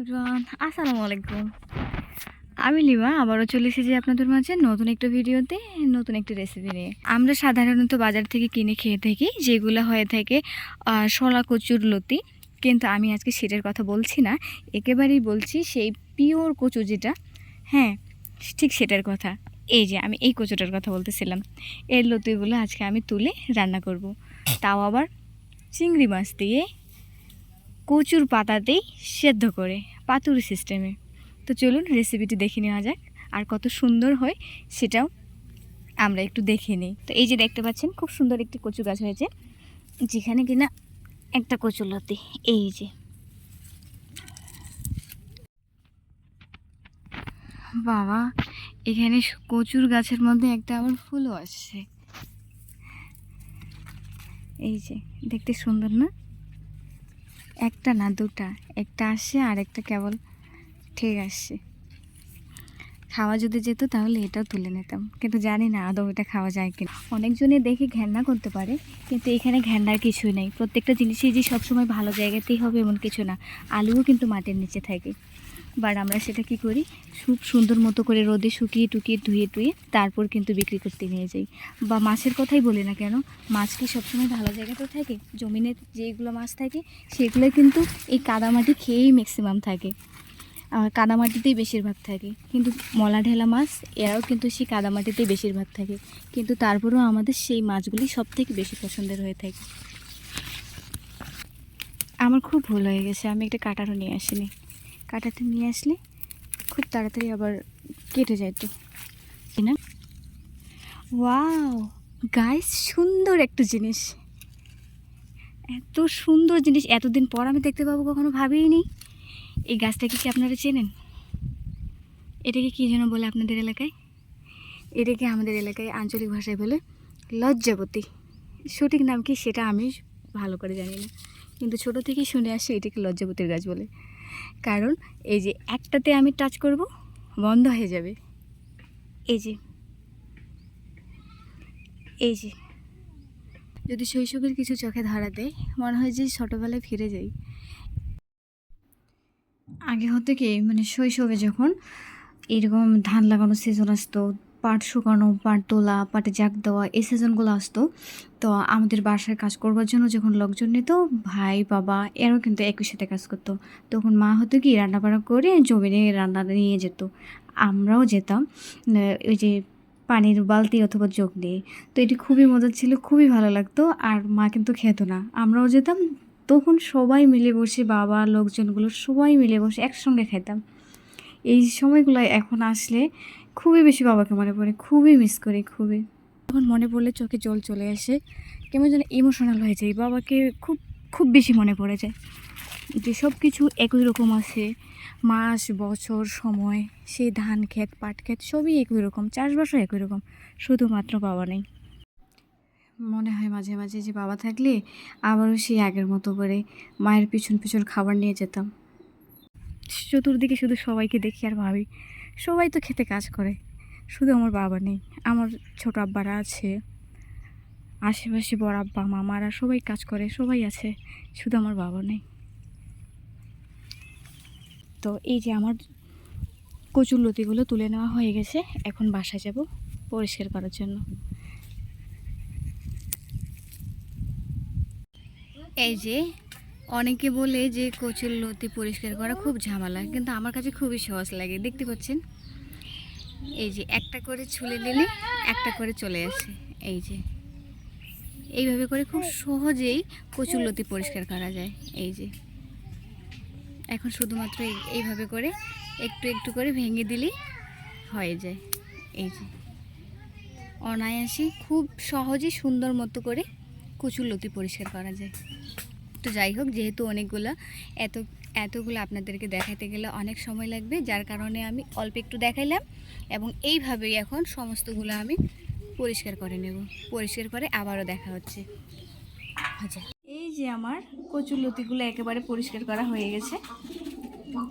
Everyone আসসালামু আলাইকুম আমি লিমা, আবারও চলে এসেছি আপনাদের মাঝে নতুন একটা ভিডিওতে, নতুন একটি রেসিপি নিয়ে। আমরা সাধারণত বাজার থেকে কিনে খেয়ে থাকি, যেগুলো হয়ে থাকে শলা কচুর লতি। কিন্তু আমি আজকে সেটার কথা বলছি না, একেবারেই বলছি সেই পিওর কচু যেটা হ্যাঁ ঠিক সেটার কথা। এই যে, আমি এই কচুটার কথা বলতেছিলাম। এর লতিগুলো আজকে আমি তুলে রান্না করব। তাও আবার চিংড়ি মাছ দিয়ে কচুর পাতাতেই সেদ্ধ করে পাতুরি সিস্টেমে তো চলুন রেসিপিটি দেখে নেওয়া যাক, আর কত সুন্দর হয় সেটাও আমরা একটু দেখে নিই। তো এই যে দেখতে পাচ্ছেন, খুব সুন্দর একটি কচু গাছ হয়েছে, যেখানে কিনা একটা কচু লতি, এই যে। বাবা, এখানে কচুর গাছের মধ্যে একটা আবার ফুলও আসছে। এই যে, দেখতে সুন্দর না? একটা না, দুটা। একটা আসে আর একটা কেবল ঠিক আসছে খাওয়া যদি যেত তাহলে এটাও তুলে নিতাম। কিন্তু জানি না আদৌ এটা খাওয়া যায় কিনা। অনেকজনে দেখে ঘেন্না করতে পারে, কিন্তু এখানে ঘেন্নার কিছুই নেই। প্রত্যেকটা জিনিসই যে সবসময় ভালো জায়গাতেই হবে এমন কিছু না। আলুও কিন্তু মাটির নিচে থাকে। বাট আমরা সেটা কি করি? খুব সুন্দর মতো করে রোদে শুকিয়ে টুকিয়ে ধুয়ে টুয়ে তারপর কিন্তু বিক্রি করতে নিয়ে যাই। বা মাছের কথাই বলি না কেন? মাছ কি সবসময় ভালো জায়গাতে থাকে? জমিনে যেগুলো মাছ থাকে, সেগুলো কিন্তু এই কাদামাটি খেয়েই ম্যাক্সিমাম থাকে। কাদামাটিতেই বেশিরভাগ থাকে। কিন্তু মলা ঢেলা মাছ, এরাও কিন্তু সেই কাদামাটিতেই বেশিরভাগ থাকে। কিন্তু তারপরেও আমাদের সেই মাছগুলি সব থেকে বেশি পছন্দের হয়ে থাকে। আমার খুব ভুল হয়ে গেছে। আমি একটা কাটারও নিয়ে আসিনি। কাটাটা নিয়ে আসলে খুব তাড়াতাড়ি আবার কেটে যেত না? ওয়াও, গাইস সুন্দর একটা জিনিস। এত সুন্দর জিনিস, এতদিন পর আমি দেখতে পাবো, কখনো ভাবিনি এই গাছটাকে কি আপনারা চেনেন? এটাকে কী যেন বলে আপনাদের এলাকায়? এটাকে আমাদের এলাকায় আঞ্চলিক ভাষায় বলে লজ্জাবতী। সঠিক নাম কি সেটা আমি ভালো করে জানি না। কিন্তু ছোট থেকেই শুনে আসছি এটাকে লজ্জাবতীর গাছ বলে। কারণ এই যে একটাতে আমি টাচ করব, বন্ধ হয়ে যাবে। এই যে। এই যে। যদি শৈশবের কিছু চোখে ধরা দেয়, মনে হয় যে ছোটোবেলায় ফিরে যাই। আগে হতে কি মানে শৈশবে যখন এরকম ধান লাগানোর সিজন আসতো পাট শুকানো, পাট তোলা, পাটে জাগ দেওয়া, এই সিজনগুলো আসতো। তো আমাদের বাসায় কাজ করবার জন্য যখন লোকজন নিত, ভাই, বাবা, এরাও কিন্তু একই সাথে কাজ করতো। তখন মা হতো কি, রান্নাবাড়া করে জমিনে রান্না নিয়ে যেত। আমরাও যেতাম ওই যে পানির বালতি অথবা জগ নিয়ে। তো এটি খুবই মজার ছিল, খুবই ভালো লাগতো, আর মা কিন্তু খেত না। আমরাও যেতাম, তখন সবাই মিলে বসে বাবা, লোকজনগুলো সবাই মিলে বসে একসঙ্গে খেতাম। এই সময়গুলো এখন আসলে খুবই বেশি বাবাকে মনে পড়ে, খুবই মিস করি, খুবই। তখন মনে পড়লে চোখে জল চলে আসে, কেমন যেন ইমোশনাল হয়ে যায়, বাবাকে খুব খুব বেশি মনে পড়ে যায়। যে সব কিছু একই রকম আছে, মাস, বছর, সময় সেই ধান ক্ষেত, পাট ক্ষেত সবই একই রকম, চাষবাসও একই রকম, শুধুমাত্র বাবা নেই। মনে হয় মাঝে মাঝে যে বাবা থাকলে আবারও সেই আগের মতো করে মায়ের পিছন পিছন খাবার নিয়ে যেতাম। চতুর্দিকে শুধু সবাইকে দেখি আর ভাবি। সবাই তো খেতে কাজ করে। শুধু আমার বাবা নেই, আমার ছোট আব্বারা আছে। আশেপাশে বড় আব্বা, মামারা সবাই কাজ করে, সবাই আছে, শুধু আমার বাবা নেই। তো এই যে আমার কচুর লতিগুলো তুলে নেওয়া হয়ে গেছে, এখন বাসায় যাব পরিষ্কার করার জন্য। এই যে অনেকে বলে যে কচুর লতি পরিষ্কার করা খুব ঝামেলা, কিন্তু আমার কাছে খুবই সহজ লাগে। দেখতে পাচ্ছেন? এই যে একটা করে ছুলে নিলে একটা করে চলে আসে। এই যে। এইভাবে করে খুব সহজেই কচুর লতি পরিষ্কার করা যায়। এই যে। এখন শুধুমাত্র এই- এইভাবে করে একটু একটু করে ভেঙে দিলেই হয়ে যায়। এই যে। অনায়াসে খুব সহজে সুন্দর মতো করে কচুর লতি পরিষ্কার করা যায়। তো যাই হোক, যেহেতু অনেকগুলো, এত, এতগুলো আপনাদেরকে দেখাতে গেলে অনেক সময় লাগবে, যার কারণে আমি অল্প একটু দেখাইলাম এবং এইভাবেই এখন সমস্তগুলো আমি পরিষ্কার করে নেব। পরিষ্কার করে আবারও দেখা হচ্ছে। আচ্ছা এই যে আমার কচুর লতিগুলো একেবারে পরিষ্কার করা হয়ে গেছে।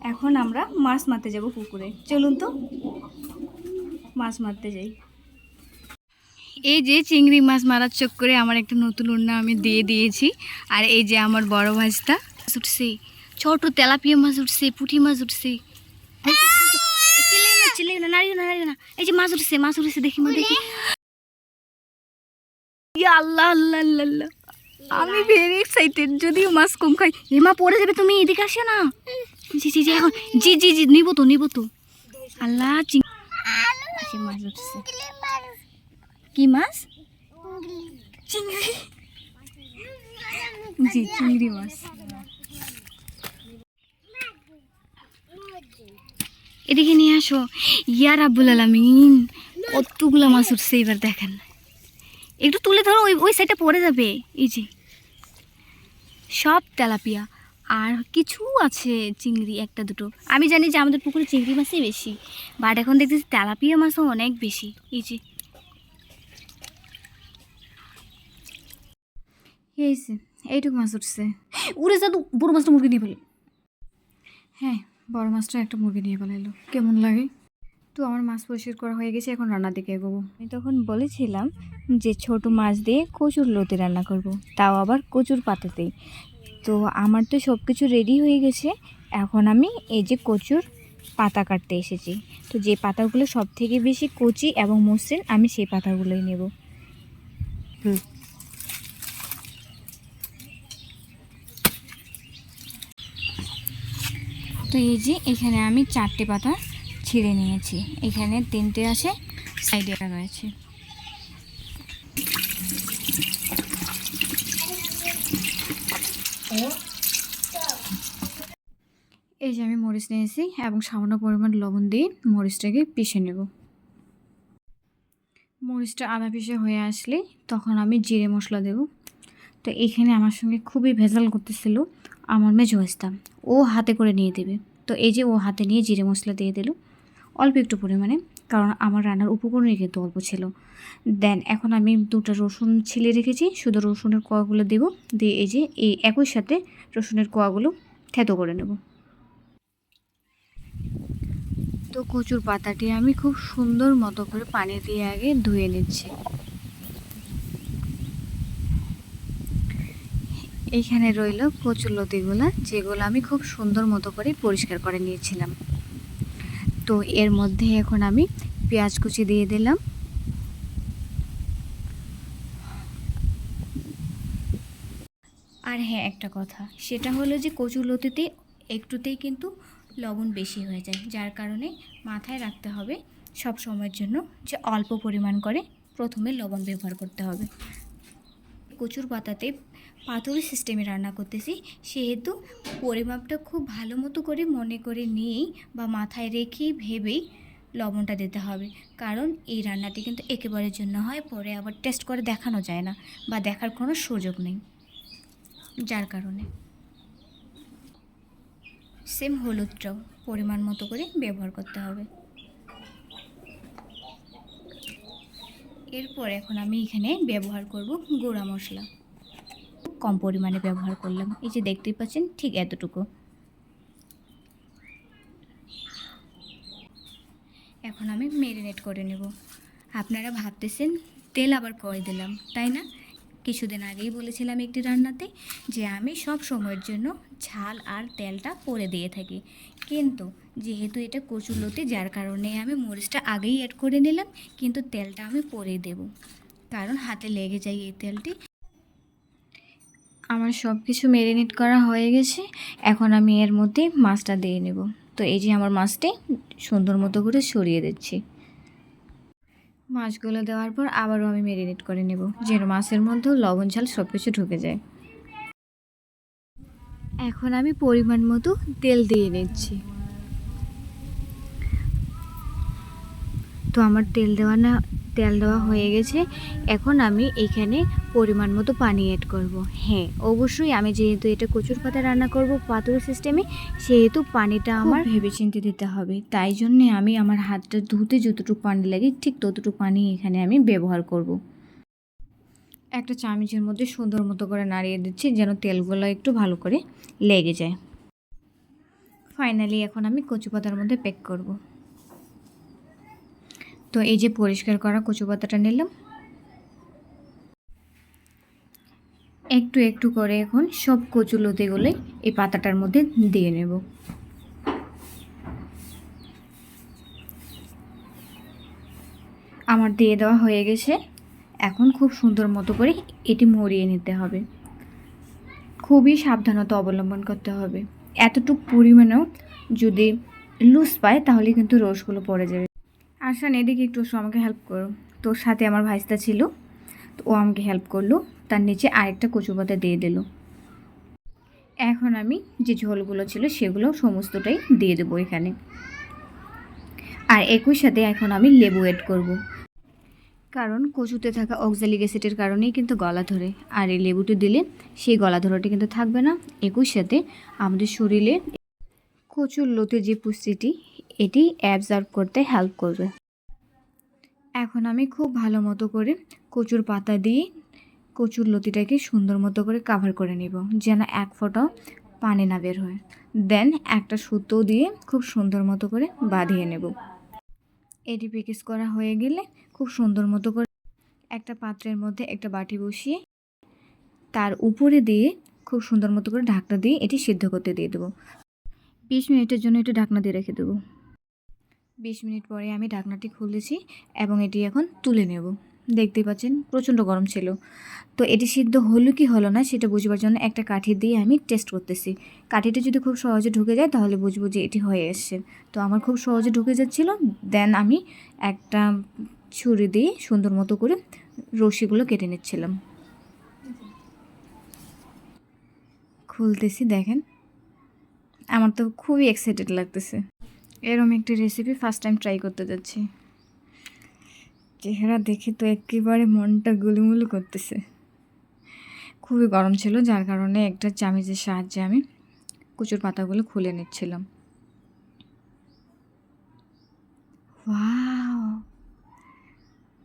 এখন আমরা মাছ মারতে যাব পুকুরে। চলুন তো, মাছ মারতে যাই। এই যে চিংড়ি মাছ মারার চক্করে আমার একটা নতুন উন্না আমি দিয়ে দিয়েছি। আর এই যে আমার বড় ভাজটা উঠছি, ছোট তেলাপিয়া মাছ উঠছে, পুঁটি মাছ উঠছে। না না এই যে মাছ মাছ দেখি দেখি। আল্লাহ আল্লাহ আমি যদিও মাছ কম খাই। পড়ে যাবে তুমি না। জি জি জি জি জি জি, নিবো তো তো। আল্লাহ, চিং মাছ উঠছে। কি মাছ? চিংড়ি। জি চিংড়ি মাছ। এদিকে নিয়ে আসো। ইয়ার আব্বুল আলামিন কতগুলো মাছ উঠছে এবার দেখেন। একটু তুলে ধরো ওই ওই সাইডটা পড়ে যাবে। এই যে। সব তেলাপিয়া। আর কিছু আছে চিংড়ি একটা দুটো। আমি জানি যে আমাদের পুকুরে চিংড়ি মাছই বেশি বাট এখন দেখতেছি তেলাপিয়া মাছও অনেক বেশি। এই যে। এই যে এইটুকু মাছ উঠছে উড়ে যা তো বড় মাছটা মুরগি নিয়ে ফেলে। হ্যাঁ বড় মাছটা একটা মুরগি নিয়ে ফেলাইলো। কেমন লাগে? তো আমার মাছ পরিষ্কার করা হয়ে গেছে এখন রান্নার দিকে এগোবো। আমি তখন বলেছিলাম যে ছোট মাছ দিয়ে কচুর লতি রান্না করব। তাও আবার কচুর পাতাতেই। তো আমার তো সব কিছু রেডি হয়ে গেছে এখন আমি এই যে কচুর পাতা কাটতে এসেছি। তো যে পাতাগুলো সব থেকে বেশি কচি এবং মসৃণ আমি সেই পাতাগুলোই নেব। হুম। তো এই যে এখানে আমি চারটে পাতা ছিঁড়ে নিয়েছি। এখানে তিনটে আছে, সাইডে রয়েছে। এই যে আমি মরিচ নিয়েছি এবং সামান্য পরিমাণ লবণ দিয়ে মরিচটাকে পিষে নেব। মরিচটা আদা পিষে হয়ে আসলে তখন আমি জিরে মশলা দেব। তো এখানে আমার সঙ্গে খুবই ভেজাল করতেছিল। আমার মেজো ইসলাম ও হাতে করে নিয়ে দেবে। তো এই যে ও হাতে নিয়ে জিরে মশলা দিয়ে দিল। অল্প একটু পরিমাণে, কারণ আমার রান্নার উপকরণই কিন্তু অল্প ছিল। দেন এখন আমি দুটো রসুন ছিলে রেখেছি। শুধু রসুনের কোয়াগুলো দেব। দিয়ে এই যে এই একই সাথে রসুনের কোয়াগুলো থেতো করে নেব। তো কচুর পাতাটি আমি খুব সুন্দর মতো করে পানি দিয়ে আগে ধুয়ে নিচ্ছি। এইখানে রইল কচুর লতিগুলো, যেগুলো আমি খুব সুন্দর মতো করে পরিষ্কার করে নিয়েছিলাম। তো এর মধ্যে এখন আমি পেঁয়াজ কুচি দিয়ে দিলাম। আর হ্যাঁ একটা কথা, সেটা হলো যে কচুর লতিতে একটুতেই কিন্তু লবণ বেশি হয়ে যায়, যার কারণে মাথায় রাখতে হবে সব সময়ের জন্য যে অল্প পরিমাণ করে প্রথমে লবণ ব্যবহার করতে হবে। কচুর পাতাতে পাতুরি সিস্টেমে রান্না করতেছি। সেহেতু পরিমাপটা খুব ভালো মতো করে মনে করে নিয়েই বা মাথায় রেখেই ভেবেই লবণটা দিতে হবে। কারণ এই রান্নাটি কিন্তু একেবারের জন্য হয়, পরে আবার টেস্ট করে দেখানো যায় না বা দেখার কোনো সুযোগ নেই। যার কারণে। সেম হলুদটাও পরিমাণ মতো করে ব্যবহার করতে হবে। এরপর এখন আমি এখানে ব্যবহার করব গুঁড়া মশলা। কম পরিমাণে ব্যবহার করলাম। এই যে দেখতেই পাচ্ছেন, ঠিক এতটুকু। এখন আমি মেরিনেট করে নেব। আপনারা ভাবতেছেন, তেল আবার করে দিলাম, তাই না? কিছুদিন আগেই বলেছিলাম একটি রান্নাতে যে আমি সব সময়ের জন্য ঝাল আর তেলটা পরে দিয়ে থাকি। কিন্তু যেহেতু এটা কচুলতি যার কারণে আমি মরিচটা আগেই অ্যাড করে নিলাম, কিন্তু তেলটা আমি পরে দেব। কারণ হাতে লেগে যায় এই তেলটি। আমার সব কিছু ম্যারিনেট করা হয়ে গেছে। এখন আমি এর মধ্যে মাছটা দিয়ে নেব। তো এই যে আমার মাছটি সুন্দর মতো করে সরিয়ে দিচ্ছি। মাছগুলো দেওয়ার পর আবারও আমি ম্যারিনেট করে নেব। যেন মাছের মধ্যেও লবণ, ঝাল সব কিছু ঢুকে যায়। এখন আমি পরিমাণ মতো তেল দিয়ে নিচ্ছি। তো আমার তেল দেওয়া না তেল দেওয়া হয়ে গেছে। এখন আমি এখানে পরিমাণ মতো পানি অ্যাড করব। হ্যাঁ অবশ্যই আমি যেহেতু এটা কচুর পাতা রান্না করব পাতুরি সিস্টেমে সেহেতু পানিটা আমার ভেবে চিন্তে দিতে হবে। তাই জন্যে আমি আমার হাতটা ধুতে যতটুকু পানি লাগে ঠিক ততটুকু পানি এখানে আমি ব্যবহার করব। একটা চামচের মধ্যে সুন্দর মতো করে নাড়িয়ে দিচ্ছি যেন তেলগুলো একটু ভালো করে লেগে যায়। ফাইনালি এখন আমি কচু পাতার মধ্যে প্যাক করব। তো এই যে পরিষ্কার করা কচু পাতাটা নিলাম। একটু একটু করে এখন সব কচু লতিগুলো এই পাতাটার মধ্যে দিয়ে নেব। আমার দিয়ে দেওয়া হয়ে গেছে। এখন খুব সুন্দর মতো করে এটি মরিয়ে নিতে হবে। খুবই সাবধানতা অবলম্বন করতে হবে। এতটুকু পরিমাণেও যদি লুজ পায় তাহলে কিন্তু রসগুলো পড়ে যাবে। আসান এদিকে একটু আমাকে হেল্প করো। তোর সাথে আমার ভাইস্তা ছিল, তো ও আমাকে হেল্প করল, তার নিচে আরেকটা কচু পাতা দিয়ে দিল। এখন আমি যে ঝোলগুলো ছিল সেগুলো সমস্তটাই দিয়ে দেবো এখানে। আর একই সাথে এখন আমি লেবু এড করব। কারণ কচুতে থাকা অক্সালিক অ্যাসিডের কারণেই কিন্তু গলা ধরে। আর এই লেবুটি দিলে সেই গলা ধরাটা কিন্তু থাকবে না। একই সাথে আমাদের শরীরে কচুর লোতে যে পুষ্টিটি, এটি অ্যাবজর্ব করতে হেল্প করবে। এখন আমি খুব ভালো মতো করে কচুর পাতা দিয়ে কচুর লতিটাকে সুন্দর মতো করে কাভার করে নিব, যেন এক ফোঁটাও পানি না বের হয়। দেন একটা সুতো দিয়ে খুব সুন্দর মতো করে বাঁধিয়ে নেব। এটি প্যাকেজ করা হয়ে গেলে খুব সুন্দর মতো করে একটা পাত্রের মধ্যে একটা বাটি বসিয়ে তার উপরে দিয়ে খুব সুন্দর মতো করে ঢাকনা দিয়ে এটি সিদ্ধ করতে দিয়ে দেবো। বিশ মিনিটের জন্য একটু ঢাকনা দিয়ে রেখে দেবো। বিশ মিনিট পরে আমি ঢাকনাটি খুলেছি এবং এটি এখন তুলে নেব। দেখতে পাচ্ছেন, প্রচণ্ড গরম ছিল। তো এটি সিদ্ধ হলো কি হলো না সেটা বুঝবার জন্য একটা কাঠি দিয়ে আমি টেস্ট করতেছি। কাঠিটা যদি খুব সহজে ঢুকে যায় তাহলে বুঝব যে এটি হয়ে এসছে। তো আমার খুব সহজে ঢুকে যাচ্ছিল দেন আমি একটা ছুরি দিয়ে সুন্দর মতো করে রশিগুলো কেটে নিচ্ছিলাম। খুলতেছি, দেখেন। আমার তো খুবই এক্সাইটেড লাগতেছে। এরম একটি রেসিপি ফার্স্ট টাইম ট্রাই করতে যাচ্ছি। চেহারা দেখে তো একেবারে মনটা গুলুমুলু করতেছে। খুবই গরম ছিল, যার কারণে একটা চামিচের সাহায্যে আমি কুচুর পাতাগুলো খুলে নিচ্ছিলাম।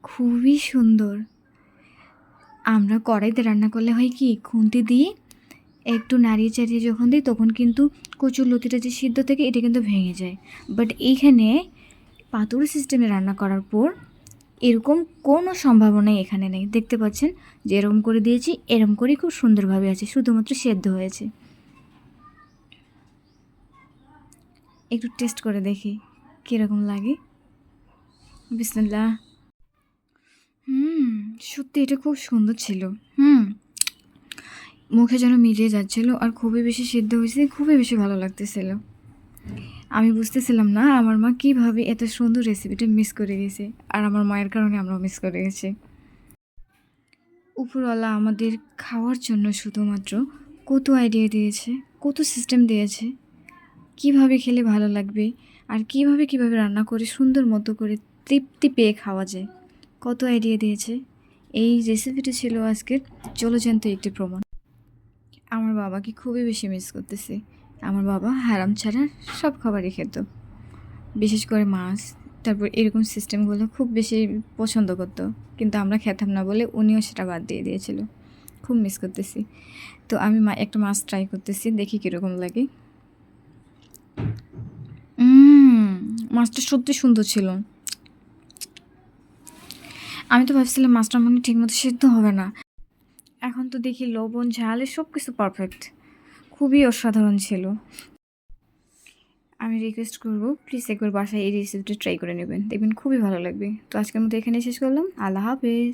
খুবই সুন্দর। আমরা কড়াইতে রান্না করলে হয় কি, খুন্তি দিয়ে একটু নাড়িয়ে চাড়িয়ে যখন দিই, তখন কিন্তু কচুর লতিটা যে সিদ্ধ থেকে, এটা কিন্তু ভেঙে যায়। বাট এইখানে পাতুরি সিস্টেমে রান্না করার পর এরকম কোনো সম্ভাবনাই এখানে নেই। দেখতে পাচ্ছেন? যে এরকম করে দিয়েছি, এরকম করেই খুব সুন্দরভাবে আছে, শুধুমাত্র সেদ্ধ হয়েছে। একটু টেস্ট করে দেখি, কীরকম লাগে। বিসমিল্লাহ। হুম, সত্যি এটা খুব সুন্দর ছিল। হুম। মুখে যেন মিলিয়ে যাচ্ছিল আর খুবই বেশি সিদ্ধ হয়েছে, খুবই বেশি ভালো লাগতেছিল। আমি বুঝতেছিলাম না আমার মা কীভাবে এত সুন্দর রেসিপিটা মিস করে গেছে আর আমার মায়ের কারণে আমরাও মিস করে গেছি। উপরওয়ালা আমাদের খাওয়ার জন্য শুধুমাত্র কত আইডিয়া দিয়েছে, কত সিস্টেম দিয়েছে, কীভাবে খেলে ভালো লাগবে আর কীভাবে কীভাবে রান্না করে সুন্দর মতো করে তৃপ্তি পেয়ে খাওয়া যায়, কত আইডিয়া দিয়েছে। এই রেসিপিটা ছিল আজকের চলচ্যান্ত একটি প্রমাণ। বাবাকে খুবই বেশি মিস করতেছি। আমার বাবা হারাম ছাড়া সব খাবারই খেত। বিশেষ করে মাছ, তারপর এরকম সিস্টেমগুলো খুব বেশি পছন্দ করতো। কিন্তু আমরা খেতাম না বলে উনিও সেটা বাদ দিয়ে দিয়েছিল। খুব মিস করতেছি। তো আমি মা, একটা মাছ ট্রাই করতেছি, দেখি কীরকম লাগে। মাছটা সত্যি সুন্দর ছিল। আমি তো ভাবছিলাম মাছটা মনে ঠিকমতো সিদ্ধ হবে না। এখন তো দেখি লবণ, ঝাল সব কিছু পারফেক্ট খুবই অসাধারণ ছিল। আমি রিকোয়েস্ট করব প্লিজ একবার বাসায় এই রেসিপিটা ট্রাই করে নেবেন। দেখবেন খুবই ভালো লাগবে। তো আজকের মতো এখানে শেষ করলাম। আল্লাহ হাফেজ।